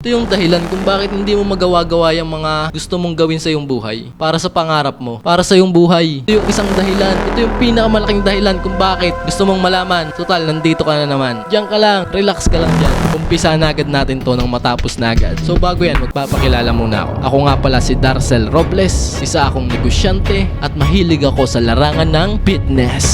Ito yung dahilan kung bakit hindi mo magawa-gawa yung mga gusto mong gawin sa iyong buhay. Para sa pangarap mo. Para sa iyong buhay. Ito yung isang dahilan. Ito yung pinakamalaking dahilan kung bakit gusto mong malaman. Total, nandito ka na naman. Diyan ka lang. Relax ka lang dyan. Umpisa na agad natin to nang matapos na agad. So bago yan, magpapakilala muna ako. Ako nga pala si Darcel Robles. Isa akong negosyante at mahilig ako sa larangan ng fitness.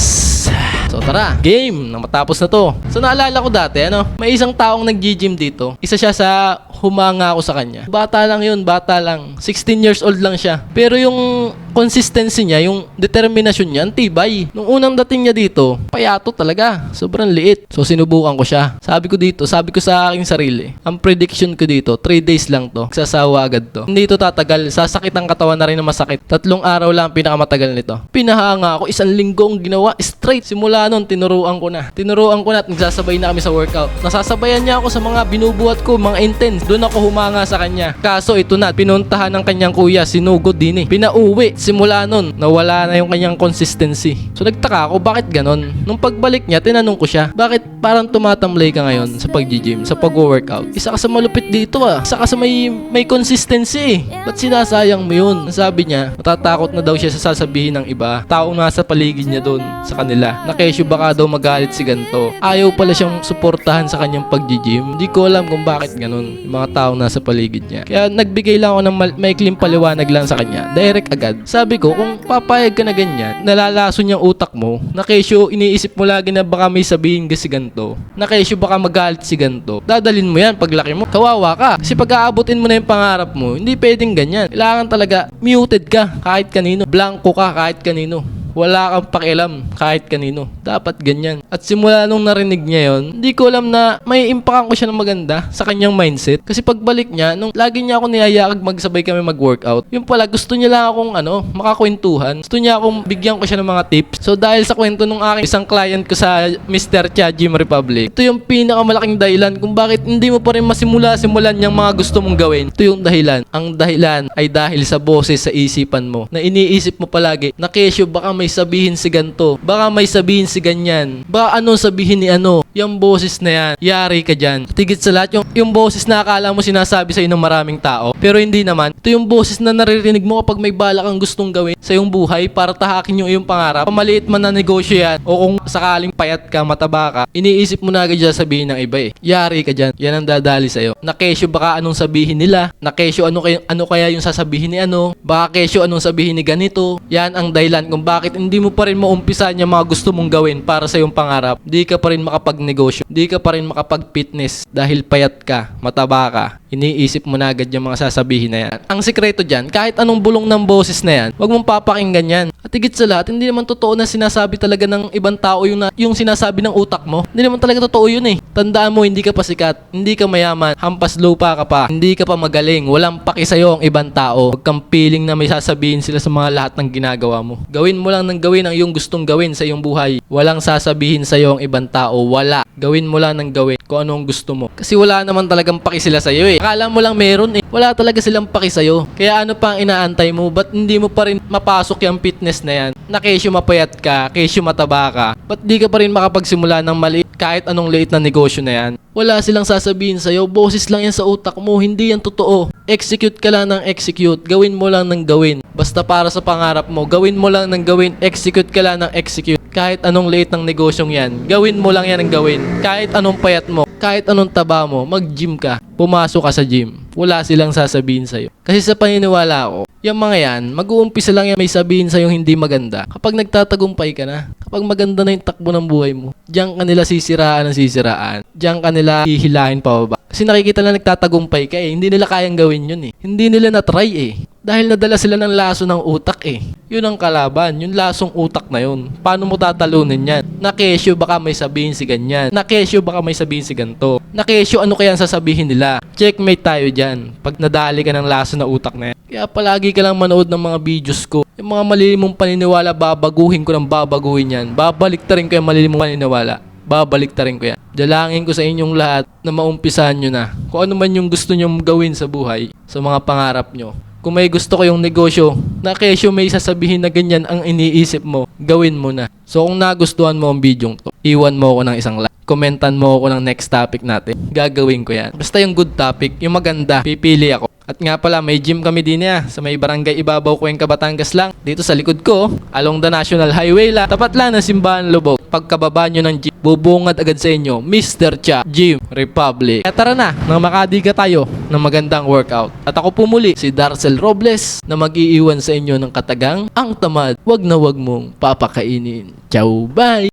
So tara, game na matapos na to. So naalala ko dati, ano, may isang taong nag-gym dito. Isa siya sa humanga ako sa kanya. Bata lang yun, bata lang. 16 years old lang siya. Pero yung consistency niya, yung determinasyon niya, tibay. Nung unang dating niya dito, payato talaga. Sobrang liit. So sinubukan ko siya. Sabi ko dito, sabi ko sa aking sarili, ang prediction ko dito, 3 days lang to. Sasawa agad to. Hindi to tatagal. Sasakit ang katawan na rin na masakit. Tatlong araw lang ang pinakamatagal nito. Pinahanga ako, isang linggo ang ginawa. Straight. Simula nun, tinuruan ko na. Tinuruan ko na at nagsasabay na kami sa workout. Nasasabayan niya ako sa mga binubuhat ko, mga intense. Doon ako humanga sa kanya. Kaso ito na, pinuntahan ng kanyang kuya, sinugod din eh. Pinauwi. Simula nun, nawala na yung kanyang consistency. So nagtaka ako, bakit ganon? Nung pagbalik niya, tinanong ko siya, bakit parang tumatamlay ka ngayon sa pag-gym, sa pag-workout? Isa ka sa malupit dito ah. Isa ka sa may, may consistency eh. Ba't sinasayang mo yun? Sabi niya, matatakot na daw siya sa sasabihin ng iba. Taong nasa paligid niya doon sa kanila. Na kesyo baka daw magalit si ganto. Ayaw pala siyang suportahan sa kanyang pag-gym. Hindi ko alam kung bakit ganun. Yung mga taong nasa paligid niya. Kaya nagbigay lang ako ng maikling paliwanag lang sa kanya. Direct agad. Sabi ko, kung papayag ka na ganyan, nalalason yung utak mo, na kesyo iniisip mo lagi na baka may sabihin ka si ganto. Na kesyo baka magalit si ganto. Dadalin mo yan paglaki mo. Kawawa ka. Kasi pag aabutin mo na yung pangarap mo, hindi pwedeng ganyan. Kailangan talaga muted ka kahit kanino. Blanco ka kahit kanino wala kang pakialam kahit kanino. Dapat ganyan. At simula nung narinig niya yon, hindi ko alam na may impakan ko siya ng maganda sa kanyang mindset. Kasi pagbalik niya, nung lagi niya ako niyayakag magsabay kami mag-workout, yung pala gusto niya lang akong ano, makakwentuhan. Gusto niya akong bigyan ko siya ng mga tips. So dahil sa kwento nung aking isang client ko sa Mr. Chia Gym Republic, ito yung pinakamalaking dahilan kung bakit hindi mo pa rin masimula-simulan yung mga gusto mong gawin. Ito yung dahilan. Ang dahilan ay dahil sa boses sa isipan mo na iniisip mo palagi na kesyo baka may sabihin si ganto. Baka may sabihin si ganyan. Baka anong sabihin ni ano. Yung boses na yan. Yari ka dyan. Tigit sa lahat, yung, yung boses na akala mo sinasabi sa ng maraming tao. Pero hindi naman. Ito yung boses na naririnig mo kapag may bala kang gustong gawin sa iyong buhay para tahakin yung iyong pangarap. Pamaliit man na negosyo yan o kung sakaling payat ka, mataba ka, iniisip mo na agad dyan sabihin ng iba eh. Yari ka dyan. Yan ang dadali sa'yo. Nakesyo baka anong sabihin nila. Nakesyo ano, kay, ano kaya yung sasabihin ni ano. Baka kesyo anong sabihin ni ganito. Yan ang dahilan kung bakit hindi mo pa rin maumpisan yung mga gusto mong gawin para sa iyong pangarap. Hindi ka pa rin makapagnegosyo. Hindi ka pa rin makapag-fitness dahil payat ka, mataba ka. Iniisip mo na agad yung mga sasabihin na yan. Ang sikreto dyan, kahit anong bulong ng boses na yan, wag mong papakinggan yan. At higit sa lahat, hindi naman totoo na sinasabi talaga ng ibang tao yung, na, yung sinasabi ng utak mo. Hindi naman talaga totoo yun eh. Tandaan mo, hindi ka pa sikat, hindi ka mayaman, hampas lupa ka pa, hindi ka pa magaling, walang paki sa'yo ang ibang tao. Huwag kang feeling na may sasabihin sila sa mga lahat ng ginagawa mo. Gawin mo lang ng gawin ang iyong gustong gawin sa iyong buhay. Walang sasabihin sa'yo ang ibang tao. Wala. Gawin mo lang ng gawin kung ano ang gusto mo. Kasi wala naman talagang paki sila sa'yo eh. Akala mo lang meron eh. Wala talaga silang paki sa'yo. Kaya ano pa ang inaantay mo? Ba't hindi mo pa rin mapasok yung fitness na yan? Na kesyo mapayat ka, kesyo mataba ka. Ba't di ka pa rin makapagsimula ng maliit kahit anong liit na negosyo na yan? Wala silang sasabihin sa'yo. Boses lang yan sa utak mo. Hindi yan totoo. Execute ka lang ng execute. Gawin mo lang ng gawin. Basta para sa pangarap mo. Gawin mo lang ng gawin. Execute ka lang ng execute. Kahit anong liit ng negosyong yan. Gawin mo lang yan ng gawin. Kahit anong payat mo. Kahit anong taba mo. Mag-gym ka. Pumasok ka sa gym. Wala silang sasabihin sa'yo. Kasi sa paniniwala ko, yung mga yan, mag-uumpisa lang yan may sabihin sa'yo hindi maganda. Kapag nagtatagumpay ka na, kapag maganda na yung takbo ng buhay mo, diyan ka nila sisiraan ng sisiraan. Diyan ka nila hihilahin pababa. Kasi nakikita na nagtatagumpay ka eh. Hindi nila kayang gawin yun eh. Hindi nila na-try eh. Dahil nadala sila ng laso ng utak eh. Yun ang kalaban, yung lasong utak na yun. Paano mo tatalunin yan? Nakesyo baka may sabihin si ganyan. Nakesyo baka may sabihin si ganto. Nakesyo ano kaya ang sasabihin nila? Checkmate tayo dyan. Pag nadali ka ng laso na utak na yan. Kaya palagi ka lang manood ng mga videos ko. Yung mga malilimong paniniwala, babaguhin ko ng babaguhin yan. Babalik ta rin ko yung malilimong paniniwala. Babalik ta rin ko yan. Dalangin ko sa inyong lahat na maumpisahan nyo na. Kung ano man yung gusto nyong gawin sa buhay, sa mga pangarap nyo. Kung may gusto kayong negosyo, na kesyo may sasabihin na ganyan ang iniisip mo, gawin mo na. So kung nagustuhan mo ang video to, iwan mo ako ng isang like. Komentan mo ako ng next topic natin. Gagawin ko yan. Basta yung good topic, yung maganda, pipili ako. At nga pala, may gym kami din ya sa may barangay Ibabaw, Cuenca, Batangas lang. Dito sa likod ko, along the National Highway la. Tapat lang ng Simbahan Lubog. Pagkababa nyo ng gym, bubungad agad sa inyo, Mr. Cha, Gym Republic. Kaya tara na, nang makadiga tayo ng magandang workout. At ako pumuli, si Darcel Robles, na mag-iiwan sa inyo ng katagang, ang tamad, wag na wag mong papakainin. Ciao, bye!